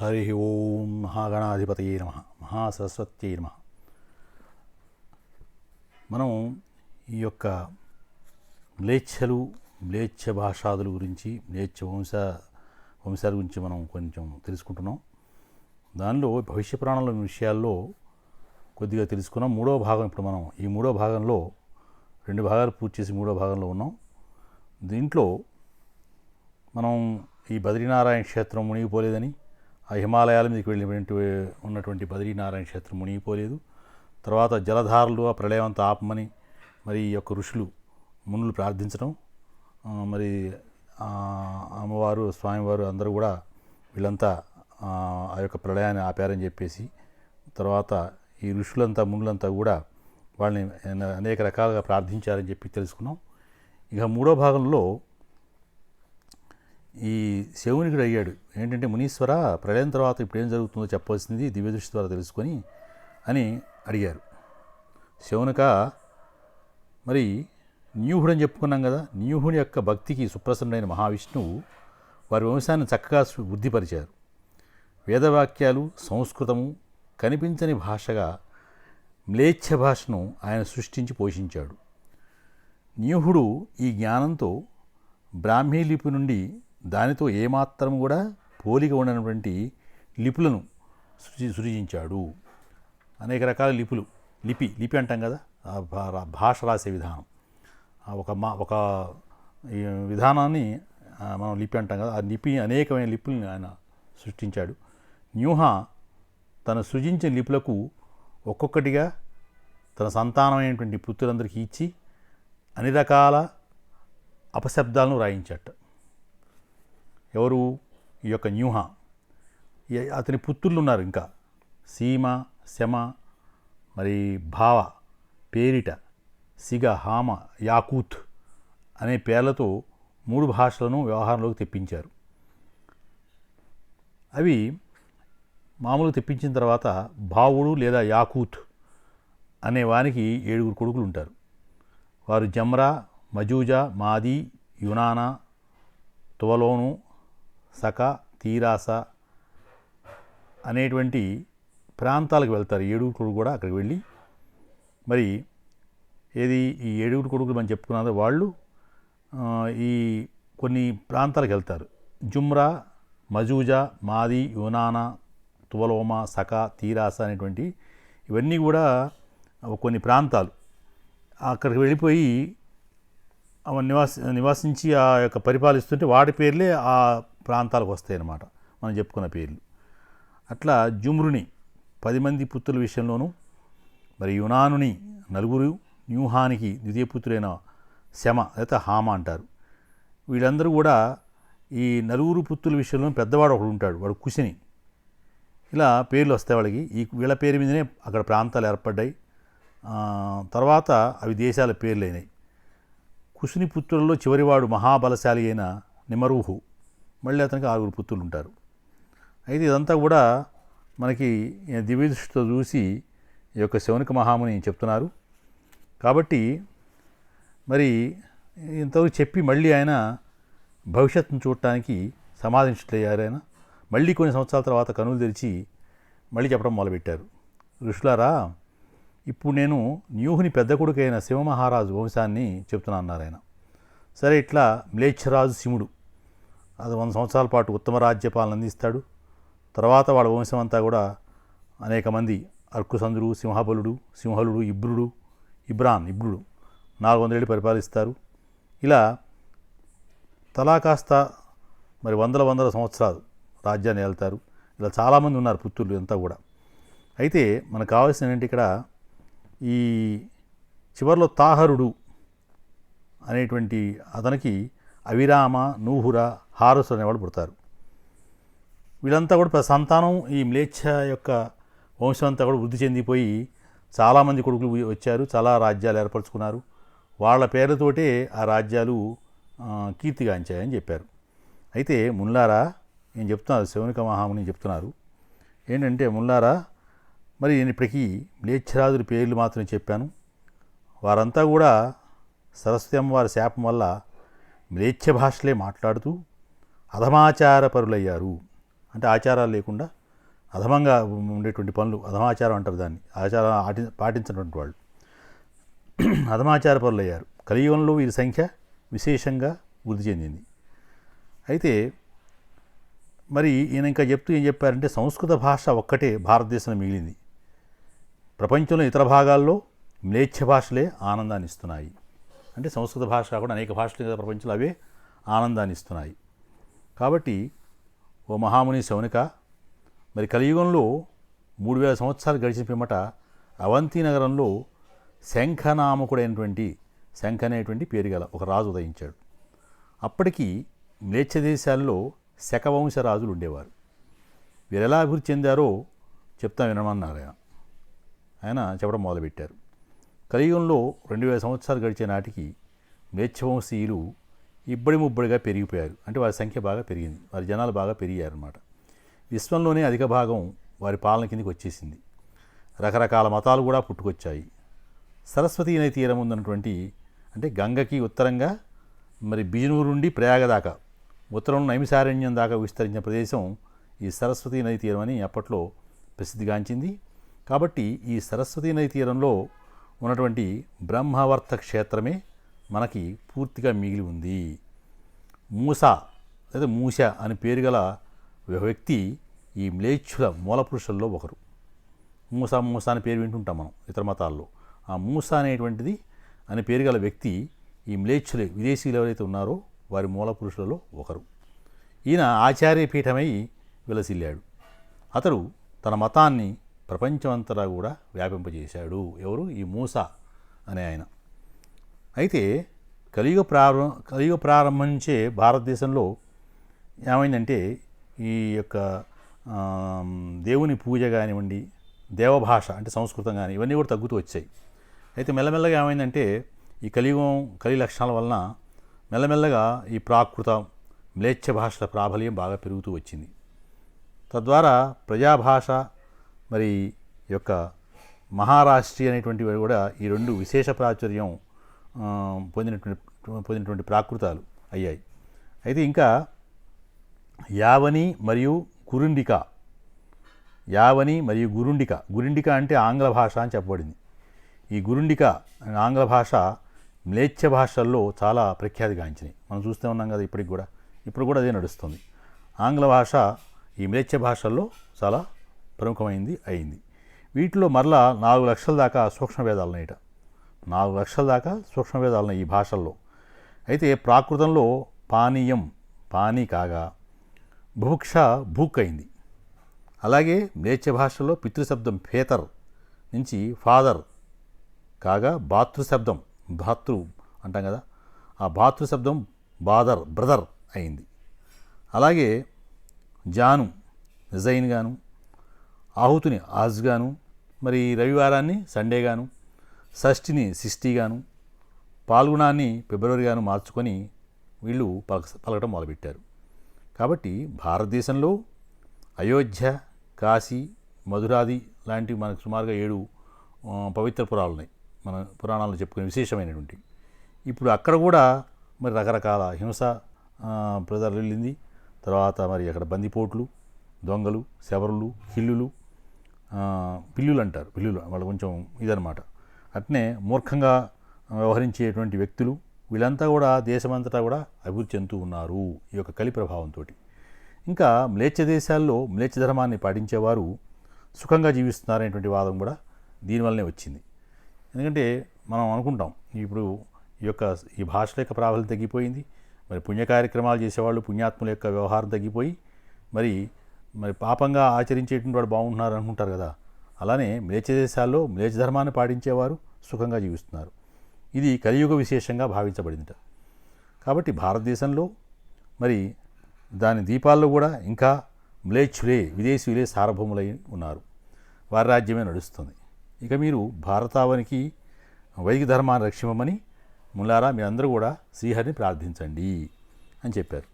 హరి ఓం మహాగణాధిపతయే నమ మహాసరస్వత్యై నమ. మనం ఈ యొక్క మ్లేచ్ఛలు మ్లేచ్ఛ భాషాదుల గురించి మ్లేచ్ఛ వంశ వంశాల గురించి మనం కొంచెం తెలుసుకుంటున్నాం. దానిలో భవిష్య ప్రాణంలో విషయాల్లో కొద్దిగా తెలుసుకున్నాం. మూడో భాగం ఇప్పుడు మనం ఈ మూడో భాగంలో రెండు భాగాలు పూర్తి చేసి మూడో భాగంలో ఉన్నాం. దీంట్లో మనం ఈ బద్రీనారాయణ క్షేత్రం మునిగిపోలేదని ఆ హిమాలయాల మీదకి వెళ్ళినటువంటి ఉన్నటువంటి బద్రీనారాయణ క్షేత్రం మునిగిపోలేదు. తర్వాత జలధారలు ఆ ప్రళయం అంతా ఆపమని మరి ఈ యొక్క ఋషులు మునులు ప్రార్థించడం మరి అమ్మవారు స్వామివారు అందరూ కూడా వీళ్ళంతా ఆ యొక్క ప్రళయాన్ని ఆపారని చెప్పేసి తర్వాత ఈ ఋషులంతా మునులంతా కూడా వాళ్ళని అనేక రకాలుగా ప్రార్థించారని చెప్పి తెలుసుకున్నాం. ఇక మూడో భాగంలో ఈ శివునికుడు అయ్యాడు. ఏంటంటే మునీశ్వర ప్రళయం తర్వాత ఇప్పుడు ఏం జరుగుతుందో చెప్పవలసింది దివ్యదృష్టి ద్వారా తెలుసుకొని అని అడిగారు. శివునక మరి న్యూహుడు అని చెప్పుకున్నాం కదా న్యూహుని యొక్క భక్తికి సుప్రసన్నుడైన మహావిష్ణువు వారి వంశాన్ని చక్కగా వృద్ధిపరిచారు. వేదవాక్యాలు సంస్కృతము కనిపించని భాషగా మ్లేచ్ఛ భాషను ఆయన సృష్టించి పోషించాడు. న్యూహుడు ఈ జ్ఞానంతో బ్రాహ్మీ లిపి నుండి దానితో ఏమాత్రం కూడా పోలిక ఉండనటువంటి లిపులను సృజి సృజించాడు. అనేక రకాల లిపులు. లిపి లిపి అంటాం కదా? భాష రాసే విధానం. ఒక మా ఒక విధానాన్ని మనం లిపి అంటాం కదా? ఆ లిపి అనేకమైన లిపుల్ని ఆయన సృష్టించాడు. న్యూహ తను సృజించిన లిపులకు ఒక్కొక్కటిగా తన సంతానమైనటువంటి పుత్రులందరికీ ఇచ్చి అన్ని రకాల అపశబ్దాలను రాయించట. ఎవరు? ఈ యొక్క న్యూహ. అతని పుత్రులు ఉన్నారు ఇంకా. సీమ శమ మరి భావ పేరిట సిగ హామ యాకూత్ అనే పేర్లతో మూడు భాషలను వ్యవహారంలోకి తెప్పించారు. అవి మామూలుగా తెప్పించిన తర్వాత భావుడు లేదా యాకూత్ అనే వానికి ఏడుగురు కొడుకులు ఉంటారు. వారు జమ్రా మజూజా మాది యునానా తువలోను సక తీరాస అనేటువంటి ప్రాంతాలకు వెళ్తారు. ఏడుగురు కొడుకు కూడా అక్కడికి వెళ్ళి మరి ఏది ఈ ఏడుగురు కొడుకులు మనం చెప్పుకున్నది వాళ్ళు ఈ కొన్ని ప్రాంతాలకు వెళ్తారు. జుమ్రా మజూజా మాది యునానా తువలోమ సక తీరాస అనేటువంటి ఇవన్నీ కూడా కొన్ని ప్రాంతాలు. అక్కడికి వెళ్ళిపోయి అవి నివాస నివాసించి ఆ యొక్క పరిపాలిస్తుంటే వాటి పేర్లే ఆ ప్రాంతాలకు వస్తాయన్నమాట మనం చెప్పుకున్న పేర్లు. అట్లా జుమ్రుని పది మంది పుత్రుల విషయంలోనూ మరి యునానుని నలుగురు న్యూహానికి ద్వితీయ పుత్రులైన శమ లేకపోతే హామ అంటారు. వీళ్ళందరూ కూడా ఈ నలుగురు పుత్రుల విషయంలో పెద్దవాడు ఒకడు ఉంటాడు వాడు కుశిని. ఇలా పేర్లు వస్తాయి వాళ్ళకి. ఈ వీళ్ళ పేరు మీదనే అక్కడ ప్రాంతాలు ఏర్పడ్డాయి. తర్వాత అవి దేశాల పేర్లు అయినాయి కుశుని పుత్రులలో చివరివాడు మహాబలశాలి అయిన నిమరూహు. మళ్ళీ అతనికి ఆరుగురు పుత్రులు ఉంటారు. అయితే ఇదంతా కూడా మనకి దివ్య దృష్టితో చూసి ఈ యొక్క శౌనిక మహాముని చెప్తున్నారు. కాబట్టి మరి ఇంతవరకు చెప్పి మళ్ళీ ఆయన భవిష్యత్తును చూడటానికి సమాధించట్లయ్యారు ఆయన. మళ్ళీ కొన్ని సంవత్సరాల తర్వాత కనులు తెరిచి మళ్ళీ చెప్పడం మొదలుపెట్టారు. ఋషులారా ఇప్పుడు నేను న్యూహుని పెద్ద కొడుకైన శివమహారాజు వంశాన్ని చెప్తున్నా అన్నారు ఆయన. సరే ఇట్లా మ్లేచ్ఛరాజు శివుడు అది వంద సంవత్సరాల పాటు ఉత్తమ రాజ్యపాలన అందిస్తాడు. తర్వాత వాళ్ళ వంశం అంతా కూడా అనేక మంది అర్కుసంద్రుడు సింహబలుడు సింహలుడు ఇబ్రుడు ఇబ్రాన్ ఇబ్రుడు నాలుగు వందలేళ్ళు పరిపాలిస్తారు. ఇలా తలా కాస్త మరి వందల వందల సంవత్సరాలు రాజ్యాన్ని వెళ్తారు ఇలా చాలామంది ఉన్నారు పుత్తూర్లు అంతా కూడా. అయితే మనకు కావాల్సిన ఏంటి ఇక్కడ ఈ చివరిలో తాహరుడు అనేటువంటి అతనికి అవిరామ నూహుర హారస్ అనేవాడు పుడతారు. వీళ్ళంతా కూడా ప్రసంతానం ఈ మ్లేచ్ఛ యొక్క వంశం అంతా కూడా వృద్ధి చెందిపోయి చాలామంది కొడుకులు వచ్చారు చాలా రాజ్యాలు ఏర్పరచుకున్నారు. వాళ్ళ పేర్లతోటే ఆ రాజ్యాలు కీర్తిగాంచాయని చెప్పారు. అయితే ముల్లారా నేను చెప్తున్నారు శివనిక మహాముని చెప్తున్నారు. ఏంటంటే ముల్లారా మరి నేను ఇప్పటికీ మ్లేచ్ఛరాజుల పేర్లు మాత్రం చెప్పాను. వారంతా కూడా సరస్వతి అమ్మవారి శాపం వల్ల మ్లేచ్ఛ భాషలే మాట్లాడుతూ అధమాచారపరులయ్యారు. అంటే ఆచారాలు లేకుండా అధమంగా ఉండేటువంటి పనులు అధమాచారం అంటారు దాన్ని. ఆచారం ఆటి పాటించినటువంటి వాళ్ళు. అధమాచార కలియుగంలో వీరి సంఖ్య విశేషంగా వృద్ధి చెందింది. అయితే మరి ఈయన ఇంకా చెప్తూ ఏం చెప్పారంటే సంస్కృత భాష ఒక్కటే భారతదేశంలో మిగిలింది. ప్రపంచంలో ఇతర భాగాల్లో మ్లేచ్ఛ భాషలే ఆనందాన్ని ఇస్తున్నాయి. అంటే సంస్కృత భాష కాకుండా అనేక భాషలు కదా ప్రపంచంలో అవే ఆనందాన్ని ఇస్తున్నాయి. కాబట్టి ఓ మహాముని శౌనిక మరి కలియుగంలో మూడు వేల సంవత్సరాలు గడిచిన పిమ్మట అవంతి నగరంలో శంఖనామకుడైనటువంటి శంఖ అనేటువంటి పేరు గల ఒక రాజు ఉదయించాడు. అప్పటికి మ్లేచ్ఛ దేశాల్లో శకవంశ రాజులు ఉండేవారు. వీరు ఎలా అభివృద్ధి చెందారో చెప్తా వినమన్నారు ఆయన ఆయన చెప్పడం మొదలుపెట్టారు. కలియుగంలో రెండు వేల సంవత్సరాలు గడిచే నాటికి మ్లేచ్ఛవంశీయులు ఇబ్బడి ముబ్బడిగా పెరిగిపోయారు. అంటే వారి సంఖ్య బాగా పెరిగింది. వారి జనాలు బాగా పెరిగారన్నమాట. విశ్వంలోనే అధిక భాగం వారి పాలన కిందకి వచ్చేసింది. రకరకాల మతాలు కూడా పుట్టుకొచ్చాయి. సరస్వతీ నది తీరం ఉందన్నటువంటి అంటే గంగకి ఉత్తరంగా మరి బిజనూరు నుండి ప్రయాగ దాకా ఉత్తరం నైమిసారణ్యం దాకా విస్తరించిన ప్రదేశం ఈ సరస్వతీ నది తీరం అని అప్పట్లో ప్రసిద్ధిగాంచింది. కాబట్టి ఈ సరస్వతీ నది తీరంలో ఉన్నటువంటి బ్రహ్మవర్త క్షేత్రమే మనకి పూర్తిగా మిగిలి ఉంది. మూస లేదా మూస అని పేరు గల వ్యక్తి ఈ మ్లేచ్ఛుల మూల పురుషుల్లో ఒకరు. మూస మూస అని పేరు వింటుంటాం మనం ఇతర మతాల్లో. ఆ మూస అనేటువంటిది అని పేరు గల వ్యక్తి ఈ మ్లేచ్ఛులు విదేశీయులు ఎవరైతే ఉన్నారో వారి మూల పురుషులలో ఒకరు. ఈయన ఆచార్య పీఠమై విలసిల్లాడు. అతడు తన మతాన్ని ప్రపంచమంతటా కూడా వ్యాపింపజేశాడు. ఎవరు? ఈ మూస అనే ఆయన. అయితే కలియుగ ప్రారంభ కలియుగ ప్రారంభం నుంచే భారతదేశంలో ఏమైందంటే ఈ యొక్క దేవుని పూజ కానివ్వండి దేవభాష అంటే సంస్కృతం కానీ ఇవన్నీ కూడా తగ్గుతూ వచ్చాయి. అయితే మెల్లమెల్లగా ఏమైందంటే ఈ కలియుగం కలి లక్షణాల వలన మెల్లమెల్లగా ఈ ప్రాకృత మ్లేచ్ఛ భాషల ప్రాబల్యం బాగా పెరుగుతూ వచ్చింది. తద్వారా ప్రజాభాష మరి యొక్క మహారాష్ట్రీ అనేటువంటివి కూడా ఈ రెండు విశేష ప్రాచుర్యం పొందినటువంటి పొందినటువంటి ప్రాకృతాలు అయ్యాయి. అయితే ఇంకా యావని మరియు గురుండిక యావని మరియు గురుండిక గురుండిక అంటే ఆంగ్ల భాష అని చెప్పబడింది. ఈ గురుండిక ఆంగ్ల భాష మ్లేచ్ఛ భాషల్లో చాలా ప్రఖ్యాతిగాంచినాయి మనం చూస్తూ ఉన్నాం కదా ఇప్పటికి కూడా. ఇప్పుడు కూడా అదే నడుస్తుంది. ఆంగ్ల భాష ఈ మ్లేచ్ఛ భాషల్లో చాలా ప్రముఖమైంది అయింది. వీటిలో మరలా నాలుగు లక్షల దాకా సూక్ష్మ భేదాలు ఉన్నాయట నాలుగు లక్షల దాకా సూక్ష్మవేదాలు ఉన్నాయి ఈ భాషల్లో. అయితే ప్రాకృతంలో పానీయం పానీ కాగా భుభుక్ష భూక్ అయింది అలాగే మ్లేచ్ఛ భాషలో పితృశబ్దం ఫేతర్ నుంచి ఫాదర్ కాగా భాతృశబ్దం భాతృ అంటాం కదా. ఆ భాతృశబ్దం బాదర్ బ్రదర్ అయింది. అలాగే జాను జైన్ గాను ఆహుతుని ఆజ్ గాను మరి రవివారాన్ని సండే గాను షష్ఠిని సిష్టిగాను పాల్గొనాన్ని ఫిబ్రవరిగాను మార్చుకొని వీళ్ళు పలక పలకటం మొదలుపెట్టారు. కాబట్టి భారతదేశంలో అయోధ్య కాశీ మధురాది లాంటి మనకు సుమారుగా ఏడు పవిత్ర పురాలు ఉన్నాయి. మన పురాణాలను చెప్పుకునే విశేషమైనటువంటి. ఇప్పుడు అక్కడ కూడా మరి రకరకాల హింస ప్రజలు వెళ్ళింది. తర్వాత మరి అక్కడ బందిపోట్లు దొంగలు శవరులు హిల్లులు పిల్లులు అంటారు. పిల్లులు వాళ్ళు కొంచెం ఇదనమాట అట్నే మూర్ఖంగా వ్యవహరించేటువంటి వ్యక్తులు వీళ్ళంతా కూడా దేశమంతటా కూడా అభివృద్ధి చెందుతూ ఉన్నారు ఈ యొక్క కలి ప్రభావంతో ఇంకా మ్లేచ్ఛ దేశాల్లో మ్లేచ్ఛ ధర్మాన్ని పాటించేవారు సుఖంగా జీవిస్తున్నారనేటువంటి వాదం కూడా దీనివల్లనే వచ్చింది. ఎందుకంటే మనం అనుకుంటాం ఇప్పుడు ఈ యొక్క ఈ భాషల యొక్క ప్రాబల్యం తగ్గిపోయింది మరి పుణ్య కార్యక్రమాలు చేసేవాళ్ళు పుణ్యాత్ముల యొక్క వ్యవహారం తగ్గిపోయి మరి మరి పాపంగా ఆచరించేటువంటి వాడు బాగుంటున్నారు అనుకుంటారు కదా అలానే మ్లేచ్ఛ దేశాల్లో మ్లేచ్ఛ ధర్మాన్ని పాటించేవారు సుఖంగా జీవిస్తున్నారు. ఇది కలియుగ విశేషంగా భావించబడింది కాబట్టి భారతదేశంలో మరి దాని దీపాల్లో కూడా ఇంకా మ్లేచ్ఛులే విదేశీయులే సార్వభౌములై ఉన్నారు. వారి రాజ్యమే నడుస్తుంది. ఇక మీరు భారతావనికి వైదిక ధర్మాన్ని రక్షించమని ములారా మీరందరూ కూడా శ్రీహరిని ప్రార్థించండి అని చెప్పారు.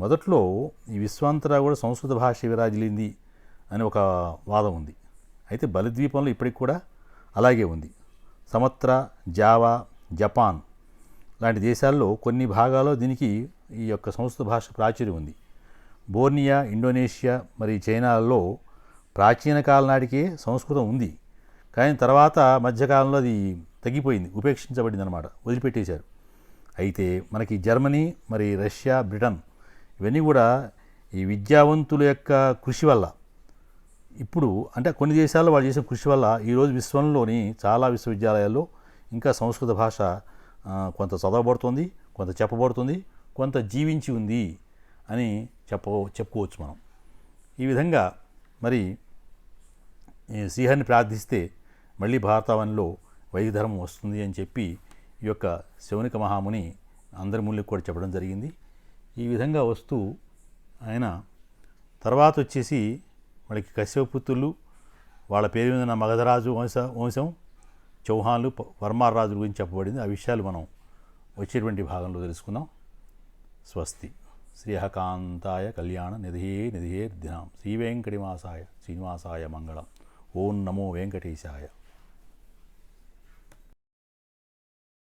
మొదట్లో ఈ విశ్వాంతరా కూడా సంస్కృత భాష విరాజిలింది అని ఒక వాదం ఉంది. అయితే బలిద్వీపంలో ఇప్పటికి కూడా అలాగే ఉంది. సమత్ర జావా జపాన్ లాంటి దేశాల్లో కొన్ని భాగాల్లో దీనికి ఈ యొక్క సంస్కృత భాష ప్రాచుర్యం ఉంది. బోర్నియా ఇండోనేషియా మరి చైనాల్లో ప్రాచీన కాలం నాటికే సంస్కృతం ఉంది. కానీ తర్వాత మధ్యకాలంలో అది తగ్గిపోయింది ఉపేక్షించబడింది అనమాట వదిలిపెట్టేశారు. అయితే మనకి జర్మనీ మరి రష్యా బ్రిటన్ ఇవన్నీ కూడా ఈ విద్యావంతుల యొక్క కృషి వల్ల ఇప్పుడు అంటే కొన్ని దేశాల్లో వాళ్ళు చేసిన కృషి వల్ల ఈరోజు విశ్వంలోని చాలా విశ్వవిద్యాలయాల్లో ఇంకా సంస్కృత భాష కొంత చదవబడుతుంది కొంత చెప్పబడుతుంది కొంత జీవించి ఉంది అని చెప్ప చెప్పుకోవచ్చు మనం. ఈ విధంగా మరి ఈ శ్రీహరిని ప్రార్థిస్తే మళ్ళీ భారతావనిలో వైదిక ధర్మం వస్తుంది అని చెప్పి ఈ యొక్క శౌనిక మహాముని అందరి ముళ్ళకి కూడా చెప్పడం జరిగింది. ఈ విధంగా వస్తూ ఆయన తర్వాత వచ్చేసి వాళ్ళకి కశ్యపుత్రులు వాళ్ళ పేరు మీద ఉన్న మగధరాజు వంశ వంశం చౌహాన్లు ప- వర్మారాజుల గురించి చెప్పబడింది. ఆ విషయాలు మనం వచ్చేటువంటి భాగంలో తెలుసుకుందాం. స్వస్తి. శ్రీహకాంతాయ కళ్యాణ నిధియే నిధియే దినాం. శ్రీ వెంకటివాసాయ శ్రీనివాసాయ మంగళం. ఓం నమో వెంకటేశాయ.